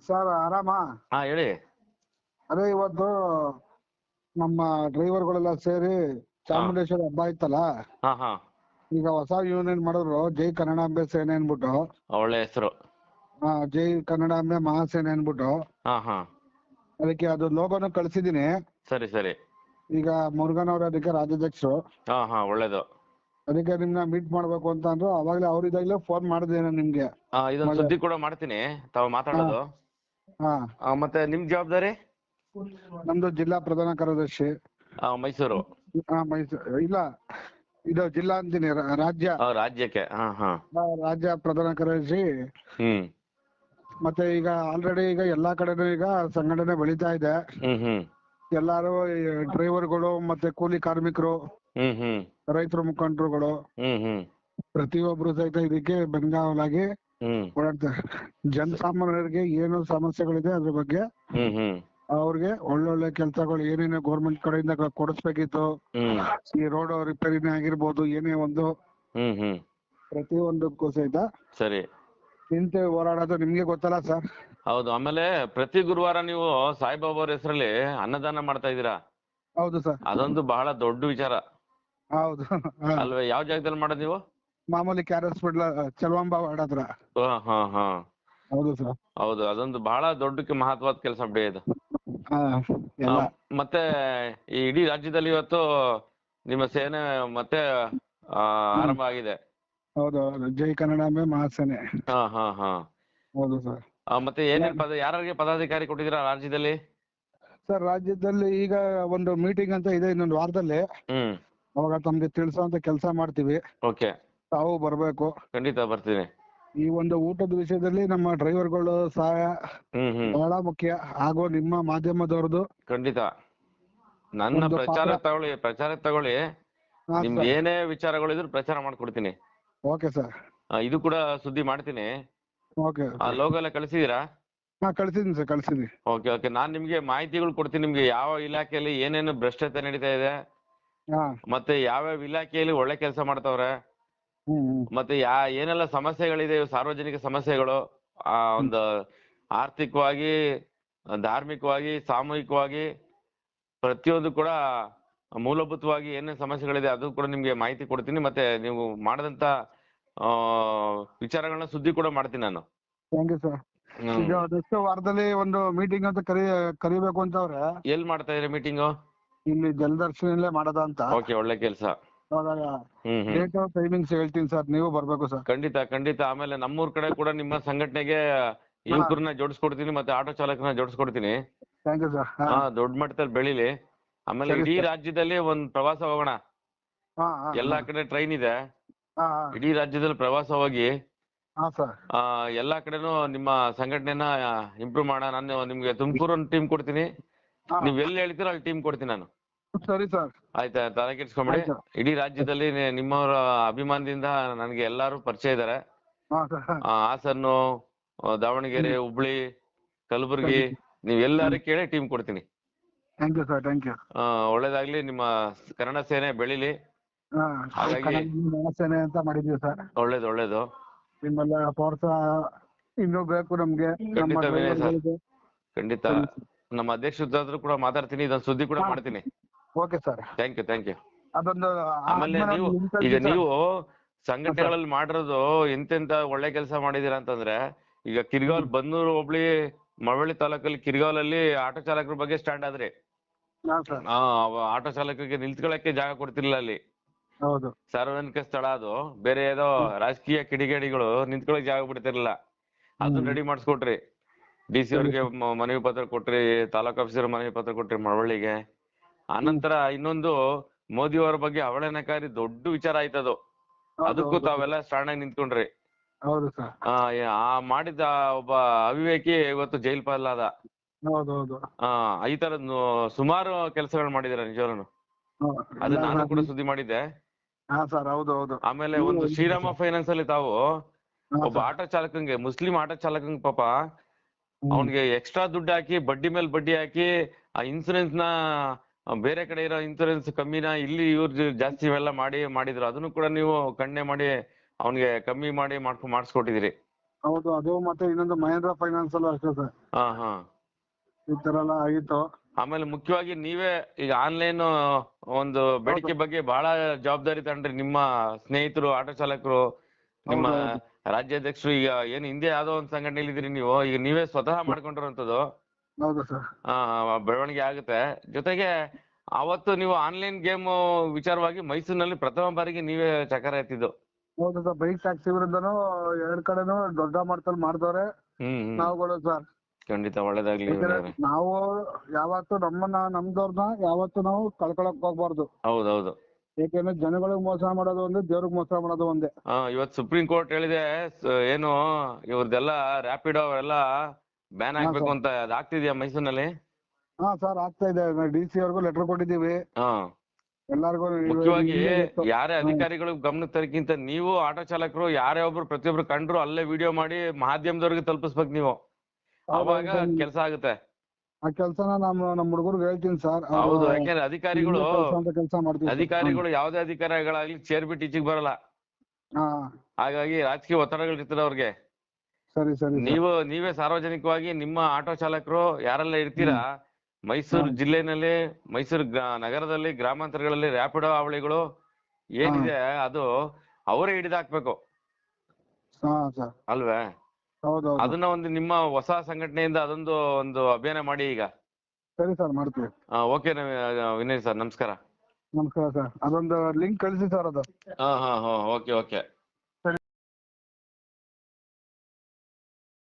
Sir ಆರಾಮ? ಹಾ ಹೇಳಿ. ಅದೇ ಇವತ್ತು ನಮ್ಮ ಡ್ರೈವರ್ಗಳೆಲ್ಲ ಸೇರಿ ಚಾಮುಂಡೇಶ್ವರಿ ಹಬ್ಬ ಇತ್ತಲ್ಲ ಹಾ ಹಾ. ಈಗ ಹೊಸ ಯೂನಿಯನ್ ಮಾಡಿದ್ರು ಜೈ ಕನ್ನಡಾಂಬೆ ಸೇನೆ ಅನ್ಬಿಟ್ಟು ಒಳ್ಳೆ ಹೆಸರು. ಆ, ಜೈ ಕನ್ನಡಾಂಬೆ ಮಹಾಸೇನೆ ಅನ್ಬಿಟ್ಟು ಹಾ ಹಾ. ಅದಕ್ಕೆ ಅದು ಲೋಗೋನು ಕಳ್ಸಿದೀನಿ ಸರಿ ಸರಿ. ಈಗ ಮುರುಗನ್ ಅವ್ರ ಅದಕ್ಕೆ ರಾಜ್ಯಾಧ್ಯಕ್ಷರು. ಹಾ ಹಾ ಒಳ್ಳೇದು. ಅದಕ್ಕೆ ನಿಮ್ನ ಮೀಟ್ ಮಾಡ್ಬೇಕು ಅಂತ ಅಂದ್ರು. ಅವಾಗ್ಲೇ ಅವ್ರ ಇದಾಗ್ಲೇ ಫೋನ್ ಮಾಡಿದೆ ನಿಮ್ಗೆ. ಆ, ಇದೊಂದು ಸುದ್ದಿ ಕೂಡ ಮಾಡ್ತೀನಿ. ತಾವು ಮಾತಾಡೋದು. ಹಾ. ಆ, ಮತ್ತೆ ನಿಮ್ ಜವಾಬ್ದಾರಿ? ನಮ್ದು ಜಿಲ್ಲಾ ಪ್ರಧಾನ ಕಾರ್ಯದರ್ಶಿ. ಆ, ಮೈಸೂರು. ಹಾ ಮೈಸೂರು. ಇಲ್ಲ ಇದು ಜಿಲ್ಲಾ ಅಂತೀನಿ ರಾ- ರಾಜ್ಯ. ಆ, ರಾಜ್ಯಕ್ಕೆ. ಹಾ ಹಾ. ಆ, ರಾಜ್ಯ ಪ್ರಧಾನ ಕಾರ್ಯದರ್ಶಿ. ಹ್ಮ್. ಮತ್ತೆ ಈಗ ಆಲ್ರೆಡಿ ಈಗ ಎಲ್ಲಾ ಕಡೆನೂ ಈಗ ಸಂಘಟನೆ ಬೆಳೀತಾ ಇದೆ. ಹ್ಮ್ ಹ್ಮ್. ಎಲ್ಲಾರು ಡ್ರೈವರ್ಗಳು ಮತ್ತೆ ಕೂಲಿ ಕಾರ್ಮಿಕರು ಹ್ಮ್ ಹ್ಮ್. ರೈತರ ಮುಖಂಡರುಗಳು ಹ್ಮ್ ಹ್ಮ್. ಪ್ರತಿಯೊಬ್ರು ಸಹಿತ ಇದಕ್ಕೆ ಬೆಂಗಾವಲಾಗಿ ಓಡಾಡ್ತಾರೆ ಜನಸಾಮಾನ್ಯರಿಗೆ ಏನು ಸಮಸ್ಯೆಗಳಿದೆ ಅದ್ರ ಬಗ್ಗೆ ಅವ್ರಿಗೆ ಒಳ್ಳೊಳ್ಳೆ ಕೆಲಸಗಳು ಏನೇನೋ ಗೌರ್ಮೆಂಟ್ ಕಡೆಯಿಂದ ಕೊಡಿಸ್ಬೇಕಿತ್ತು. ಈ ರೋಡ್ ರಿಪೇರಿನೇ ಆಗಿರ್ಬೋದು ಏನೇ ಒಂದು ಪ್ರತಿಯೊಂದಕ್ಕೂ ಸಹಿತ ಸರಿ. ನಿಂತು ಹೋರಾಡೋದು ನಿಮ್ಗೆ ಗೊತ್ತಲ್ಲ ಸರ್? ಹೌದು ಆಮೇಲೆ ಪ್ರತಿ ಗುರುವಾರ ನೀವು ಸಾಯಿಬಾಬಾ ಅವ್ರ ಹೆಸರಲ್ಲಿ ಅನ್ನದಾನ ಮಾಡ್ತಾ ಇದ್ದೀರಾ? ಹೌದು ಸರ್. ಅದೊಂದು ಬಹಳ ದೊಡ್ಡ ವಿಚಾರ. ಹೌದು. ಅಲ್ವೇ ಯಾವ ಜಾಗದಲ್ಲಿ ಮಾಡೋದು ನೀವು? ಮಾಮೂಲಿ K R S Chaluvamba ward ಹತ್ರ. ಹಾ ಹಾ ಹಾ. ಹೌದು ಸರ್ ಹೌದು ಅದೊಂದು ಬಹಳ ದೊಡ್ಡ ಮಹತ್ವದ ಕೆಲಸ ಬಿಡಿ ಇದು. ಹಾ ಎಲ್ಲ. ಮತ್ತೆ ಈ ಇಡೀ ರಾಜ್ಯದಲ್ಲಿ ಇವತ್ತು ನಿಮ್ಮ ಸೇನೆ ಮತ್ತೆ ಆ, ಆರಂಭ ಆಗಿದೆ. ಹೌದು ಹೌದು. ಜೈ ಕನ್ನಡಾಂಬೆ ಮಹಾಸೇನೆ. ಹಾ ಹಾ ಹಾ. ಹೌದು ಸರ್ ಆ, ಮತ್ತೆ ಏನೇನ್ ಪದ ಯಾರಿಗೆ ಪದಾಧಿಕಾರಿ ಕೊಟ್ಟಿದ್ದೀರಾ ರಾಜ್ಯದಲ್ಲಿ? ಸರ್ ರಾಜ್ಯದಲ್ಲಿ ಈಗ ಒಂದು ಮೀಟಿಂಗ್ ಅಂತ ಇದೆ ಇನ್ನೊಂದು ವಾರದಲ್ಲಿ. ಹ್ಮ್. ಅವಾಗ ತಮ್ಗೆ ತಿಳಿಸೋಂತ ಕೆಲಸ ಮಾಡ್ತೀವಿ. ಓಕೆ. ತಾವು ಬರ್ಬೇಕು. ಖಂಡಿತ ಬರ್ತೀನಿ. ಈ ಒಂದು ಊಟದ ವಿಷಯದಲ್ಲಿ ನಮ್ಮ ಡ್ರೈವರ್ಗಳು ಸಹಾಯ ಹ್ಮ್ ಹ್ಮ್. ಬಹಳ ಮುಖ್ಯ. ಹಾಗೂ ನಿಮ್ಮ ಮಾಧ್ಯಮದವ್ರದ್ದು ಖಂಡಿತ. ನನ್ನ ಒಂದು ಪ್ರಚಾರ ತಗೊಳ್ಳಿ ಪ್ರಚಾರ ತಗೊಳ್ಳಿ. ಹಾ ಸರ್. ಏನೇ ವಿಚಾರಗಳಿದ್ರು ಪ್ರಚಾರ ಮಾಡ್ಕೊಡ್ತೀನಿ. Okay sir. ಆ, ಇದು ಕೂಡ ಸುದ್ದಿ ಮಾಡ್ತೀನಿ. ಓಕೆ ಆ ಲೋಗೋ ಎಲ್ಲ ಕಳಿಸಿದೀರಾ? ಹಾ ಕಳ್ಸಿದೀನಿ ಸರ್ ಕಳ್ಸಿದೀನಿ ಓಕೆ ಓಕೆ. ನಾನ್ ನಿಮ್ಗೆ ಮಾಹಿತಿಗಳು ಕೊಡ್ತೀನಿ. ನಿಮ್ಗೆ ಯಾವ ಇಲಾಖೆಯಲ್ಲಿ ಏನೇನು ಭ್ರಷ್ಟತೆ ನಡೀತಾ ಇದೆ. ಹಾ. ಮತ್ತೆ ಯಾವ್ಯಾವ ಇಲಾಖೆಯಲ್ಲಿ ಒಳ್ಳೆ ಕೆಲಸ ಮಾಡ್ತಾವ್ರೆ. ಮತ್ತೆ ಯಾ ಏನೆಲ್ಲ ಸಮಸ್ಯೆಗಳಿದೆ ಸಾರ್ವಜನಿಕ ಸಮಸ್ಯೆಗಳು ಆ ಒಂದು ಆರ್ಥಿಕವಾಗಿ ಧಾರ್ಮಿಕವಾಗಿ ಸಾಮೂಹಿಕವಾಗಿ ಪ್ರತಿಯೊಂದು ಕೂಡ ಮೂಲಭೂತವಾಗಿ ಏನೇನು ಸಮಸ್ಯೆಗಳಿದೆ ಅದು ಕೂಡ ನಿಮ್ಗೆ ಮಾಹಿತಿ ಕೊಡ್ತೀನಿ. ಮತ್ತೆ ನೀವು ಮಾಡದಂತ ಆ ವಿಚಾರಗಳನ್ನ ಸುದ್ದಿ ಕೂಡ ಮಾಡ್ತೀನಿ ನಾನು. ಥ್ಯಾಂಕ್ ಯು ಸರ್ ಈಗ ನೆಕ್ಸ್ಟ್ ವಾರದಲ್ಲಿ ಒಂದು ಮೀಟಿಂಗ್ ಅಂತ ಕರಿ ಕರಿಬೇಕು ಅಂತವ್ರೆ. ಎಲ್ ಮಾಡ್ತಾ ಇದ್ರೆ ಮೀಟಿಂಗ್ ಇಲ್ಲಿ ಜಲದರ್ಶನಲ್ಲೇ ಮಾಡೋದ ಅಂತ ಓಕೆ ಒಳ್ಳೆ ಕೆಲಸ. ಡೇಟ್ ಟೈಮಿಂಗ್ಸ್ ಹೇಳ್ತೀನಿ ಸರ್ ನೀವು ಬರ್ಬೇಕು ಸರ್ ಖಂಡಿತ ಖಂಡಿತ. ಆಮೇಲೆ ನಮ್ಮೂರ್ ಕಡೆ ಕೂಡ ನಿಮ್ಮ ಸಂಘಟನೆಗೆ ಯುವಕರನ್ನ ಜೋಡಿಸ್ಕೊಡ್ತೀನಿ ಮತ್ತೆ ಆಟೋ ಚಾಲಕರನ್ನ ಜೋಡಿಸ್ಕೊಡ್ತೀನಿ. ಥ್ಯಾಂಕ್ ಯು ಸರ್ ಹಾ. ದೊಡ್ಡ ಮಟ್ಟದಲ್ಲಿ ಬೆಳಿಲಿ. ಆಮೇಲೆ ಇಡೀ ರಾಜ್ಯದಲ್ಲಿ ಒಂದ್ ಪ್ರವಾಸ ಹೋಗೋಣ. ಎಲ್ಲಾ ಕಡೆ ಟ್ರೈನ್ ಇದೆ. ಇಡೀ ರಾಜ್ಯದಲ್ಲಿ ಪ್ರವಾಸ ಹೋಗಿ ಎಲ್ಲಾ ಕಡೆನೂ ನಿಮ್ಮ ಸಂಘಟನೆನ ಇಂಪ್ರೂವ್ ಮಾಡೋಣ. ನಾನು ನಿಮ್ಗೆ ತುಮಕೂರು ಒಂದು ಟೀಮ್ ಕೊಡ್ತೀನಿ. ನೀವ್ ಎಲ್ಲಿ ಹೇಳ್ತೀರೋ ಅಲ್ಲಿ ಟೀಮ್ ಕೊಡ್ತೀನಿ ನಾನು. ಸರಿ ಸರ್. ಆಯ್ತಾ ತಲೆ ಕೆಡ್ಸ್ಕೊಂಬಿಡಿ ಆಯ್ತು. ಇಡೀ ರಾಜ್ಯದಲ್ಲಿ ನಿಮ್ಮವರ ಅಭಿಮಾನದಿಂದ ನನಗೆ ಎಲ್ಲಾರು ಪರಿಚಯ ಇದ್ದಾರೆ ಹಾಸನ್ನು ದಾವಣಗೆರೆ ಹುಬ್ಳಿ ಕಲಬುರಗಿ ನೀವ್ ಎಲ್ಲಾರು ಕೇಳಿ ಟೀಮ್ ಕೊಡ್ತೀನಿ. ಒಳ್ಳೇದಾಗ್ಲಿ ನಿಮ್ಮ ಕನ್ನಡ ಸೇನೆ ಬೆಳಿಲಿ. ಸೇನೆ ಅಂತ ಮಾಡಿದೀವಿ ಸರ್. ಒಳ್ಳೇದು ಒಳ್ಳೇದು. ನಿಮ್ಮೆಲ್ಲ ಪ್ರೋತ್ಸಾಹ ಇನ್ನೂ ಬೇಕು ನಮ್ಗೆ. ಖಂಡಿತ ನಮ್ಮ ಅಧ್ಯಕ್ಷ ಕೂಡ ಮಾತಾಡ್ತೀನಿ ಇದೊಂದು ಸುದ್ದಿ ಕೂಡ ಮಾಡ್ತೀನಿ. Okay sir thank you thank you ಅದೊಂದು ಆಮೇಲೆ ನೀವು ಈಗ ನೀವು ಸಂಘಟನೆಗಳಲ್ಲಿ ಮಾಡಿರೋದು ಎಂತೆಂತ ಒಳ್ಳೆ ಕೆಲಸ ಮಾಡಿದೀರಾ ಅಂತಂದ್ರೆ ಈಗ ಕಿರ್ಗಾಲ್ ಬನ್ನೂರು ಹೋಬಳಿ ಮಳವಳ್ಳಿ ತಾಲೂಕಲ್ಲಿ ಕಿರ್ಗಾಲಲ್ಲಿ ಆಟೋ ಚಾಲಕರ ಬಗ್ಗೆ ಸ್ಟ್ಯಾಂಡ್ ಆದ್ರಿ. ಆಟೋ ಚಾಲಕರಿಗೆ ನಿಲ್ತ್ಕೊಳಕ್ಕೆ ಜಾಗ ಕೊಡ್ತಿರ್ಲಿಲ್ಲ ಅಲ್ಲಿ. ಹೌದು. ಸಾರ್ವಜನಿಕ ಸ್ಥಳ ಅದು. ಬೇರೆ ಏನೋ ರಾಜಕೀಯ ಕಿಡಿಗೇಡಿಗಳು ನಿಂತ್ಕೊಳಕ್ ಜಾಗ ಬಿಡ್ತಿರ್ಲಿಲ್ಲ. ಅದನ್ನ ಹ್ಮ್. ರೆಡಿ ಮಾಡಿಸ್ಕೊಟ್ರಿ. ಡಿ ಸಿ ಅವ್ರಿಗೆ ಮನವಿ ಪತ್ರ ಕೊಟ್ರಿ ತಾಲೂಕ್ ಆಫೀಸರ್ ಮನವಿ ಪತ್ರ ಕೊಟ್ರಿ ಮಳವಳ್ಳಿಗೆ. ಆನಂತರ ಇನ್ನೊಂದು ಮೋದಿ ಅವರ ಬಗ್ಗೆ ಅವಳೇನಕಾರಿ ದೊಡ್ಡ ವಿಚಾರ ಆಯ್ತದು ಅದು. ಅದಕ್ಕೂ. ತಾವೆಲ್ಲ ಸ್ಟಾಂಡ್ ಆಗಿ ನಿಂತ್ಕೊಂಡ್ರಿ ಆ ಮಾಡಿದ ಒಬ್ಬ ಅವಿವೇಕಿ ಇವತ್ತು ಜೈಲ್ ಪಾಲಾದ. ಆ ಈ ತರದ್ ಸುಮಾರು ಕೆಲಸಗಳು ಮಾಡಿದಾರೆ ನಿಜವನು. ಅದು ನಾನು ಕೂಡ ಸುದ್ದಿ ಮಾಡಿದ್ದೆ. ಆಮೇಲೆ ಒಂದು ಶ್ರೀರಾಮ ಫೈನಾನ್ಸ್ ಅಲ್ಲಿ ತಾವು ಒಬ್ಬ ಆಟೋ ಚಾಲಕಂಗೆ ಮುಸ್ಲಿಂ ಆಟೋ ಚಾಲಕಂಗ್ ಪಾಪ ಅವನಿಗೆ ಎಕ್ಸ್ಟ್ರಾ ದುಡ್ಡು ಹಾಕಿ ಬಡ್ಡಿ ಮೇಲೆ ಬಡ್ಡಿ ಹಾಕಿ ಆ ಇನ್ಸೂರೆನ್ಸ್ನ ಬೇರೆ ಕಡೆ ಇರೋ ಇನ್ಸೂರೆನ್ಸ್ ಕಮ್ಮಿನ ಇಲ್ಲಿ ಇವ್ರು ಜಾಸ್ತಿ ಇವೆಲ್ಲ ಮಾಡಿ ಮಾಡಿದ್ರು. ಅದನ್ನು ಕೂಡ ನೀವು ಕಣ್ಣೆ ಮಾಡಿ ಅವನಿಗೆ ಕಮ್ಮಿ ಮಾಡಿ ಮಾಡ್ಕೊ ಮಾಡಿಸ್ಕೊಟ್ಟಿದಿರಿ ಹೌದು ಅದು ಮತ್ತೆ ಇನ್ನೊಂದು ಮಹೇಂದ್ರ ಫೈನಾನ್ಸ್ ಅಲ್ಲೂ ಅಷ್ಟೇ ಸರ್ ಹಾ ಹಾ. ಈ ತರ ಎಲ್ಲ ಆಗಿತ್ತು. ಆಮೇಲೆ ಮುಖ್ಯವಾಗಿ ನೀವೇ ಈಗ ಆನ್ಲೈನ್ ಒಂದು ಬೇಡಿಕೆ ಬಗ್ಗೆ ಬಹಳ ಜವಾಬ್ದಾರಿ ತಗೊಂಡ್ರಿ. ನಿಮ್ಮ ಸ್ನೇಹಿತರು ಆಟೋ ಚಾಲಕರು ನಿಮ್ಮ ರಾಜ್ಯಾಧ್ಯಕ್ಷರು ಈಗ ಏನ್ ಹಿಂದೆ ಯಾವ್ದೋ ಒಂದ್ ಸಂಘಟನೆಯಲ್ಲಿ ಇದ್ರಿ ನೀವು. ಈಗ ನೀವೇ ಸ್ವತಃ ಮಾಡ್ಕೊಂಡಿರೋಂಥದ್ದು. ಹೌದು ಸರ್. ಬೆಳವಣಿಗೆ ಆಗುತ್ತೆ. ಜೊತೆಗೆ ಅವತ್ತು ನೀವು ಆನ್ಲೈನ್ ಗೇಮ್ ವಿಚಾರವಾಗಿ ಮೈಸೂರಿನಲ್ಲಿ ಪ್ರಥಮ ಬಾರಿಗೆ ನೀವೇ ಚಕರ ಎತ್ತಿದ್ದು. ಹೌದು ಸರ್ ಬೈಕ್ ಟ್ಯಾಕ್ಸಿ ವಿರುದ್ಧನು ಎರಡ್ ಕಡೆನು ದೊಡ್ಡ ಮಟ್ಟದಲ್ಲಿ ಮಾಡ್ದವ್ರೆ. ನಾವುಗಳು ಸರ್. ಖಂಡಿತ ಒಳ್ಳೇದಾಗ್ಲಿ. ನಾವು ಯಾವತ್ತು ನಮ್ಮನ್ನ ನಮ್ದವ್ರನ್ನ ಯಾವತ್ತು ನಾವು ಕಳ್ಕೊಳಕ್ ಹೋಗ್ಬಾರ್ದು. ಹೌದೌದು. ಏಕೆಂದ್ರೆ ಜನಗಳಿಗೆ ಮೋಸ ಮಾಡೋದು ಒಂದೇ ದೇವ್ರಿಗೆ ಮೋಸ ಮಾಡೋದು ಒಂದೇ. ಆ, ಇವತ್ ಸುಪ್ರೀಂ ಕೋರ್ಟ್ ಹೇಳಿದೆ ಏನು ಇವ್ರದೆಲ್ಲ ರ್ಯಾಪಿಡೋ ಅವೆಲ್ಲ ಬ್ಯಾನ್ ಆಗಬೇಕು ಅಂತ ಅದ್ ಅಂತ ಅದಾಗ್ತಿದ್ಯಾ ಮೈಸೂರಿನಲ್ಲಿ? ಹಾ ಸರ್ ಆಗ್ತಾ ಇದೆ. ಡಿ ಸಿ ಅವ್ರಿಗೂ ಲೆಟರ್ ಕೊಟ್ಟಿದ್ದೀವಿ. ಹಾ. ಎಲ್ಲಾರ್ಗು ಮುಖ್ಯವಾಗಿ ಯಾರೇ ಅಧಿಕಾರಿಗಳು ಗಮನ ತರಕ್ಕಿಂತ ನೀವು ಆಟೋ ಚಾಲಕರು ಯಾರೇ ಒಬ್ರು ಪ್ರತಿಯೊಬ್ರು ಕಂಡ್ರು ಅಲ್ಲೇ ವಿಡಿಯೋ ಮಾಡಿ ಮಾಧ್ಯಮದವ್ರಿಗೆ ತಲುಪಿಸ್ಬೇಕು ನೀವು. ಅವಾಗ ಕೆಲಸ ಆಗುತ್ತೆ. ಆ ಕೆಲಸನ ನಮ್ಮ ನಮ್ಮ ಹುಡುಗರಿಗೆ ಹೇಳ್ತೀನಿ ಸರ್ ಹೌದು ಯಾಕಂದ್ರೆ ಅಧಿಕಾರಿಗಳು ಕೆಲಸ ಮಾಡ್ತೀವಿ ಅಧಿಕಾರಿಗಳು ಯಾವ್ದೇ ಅಧಿಕಾರಿಗಳಾಗ್ಲಿ ಚೇರ್ ಬಿಟ್ಟು ಈಚೆಗೆ ಬರಲ್ಲ. ಹಾ. ಹಾಗಾಗಿ ರಾಜಕೀಯ ಒತ್ತಡಗಳು ಇರ್ತದೆ ಅವ್ರಿಗೆ. ಸರಿ ಸರಿ. ನೀವು ನೀವೇ ಸಾರ್ವಜನಿಕವಾಗಿ ನಿಮ್ಮ ಆಟೋ ಚಾಲಕರು ಯಾರೆಲ್ಲ ಇರ್ತೀರಾ? ಮೈಸೂರು ಜಿಲ್ಲೆನಲ್ಲಿ ಮೈಸೂರು ನಗರದಲ್ಲಿ ಗ್ರಾಮಾಂತರಗಳಲ್ಲಿ ರ್ಯಾಪಿಡೋ ಹಾವಳಿಗಳು ಏನಿದೆ ಅದು ಅವರೇ ಹಿಡಿದಾಕ್ಬೇಕು. ಅಲ್ವೇ? ಅದನ್ನ ಒಂದು ನಿಮ್ಮ ಹೊಸ ಸಂಘಟನೆಯಿಂದ ಅದೊಂದು ಒಂದು ಅಭಿಯಾನ ಮಾಡಿ ಈಗ. ಸರಿ ಸರ್ ಮಾಡ್ತೀವಿ. ಓಕೆ ವಿನಯ್ ಸರ್ ನಮಸ್ಕಾರ. ನಮಸ್ಕಾರ ಸರ್. ಅದೊಂದು ಲಿಂಕ್ ಕಳಿಸಿ ಸರ್ ಅದು. ಹಾ ಹಾ ಹಾ ಓಕೆ ಓಕೆ.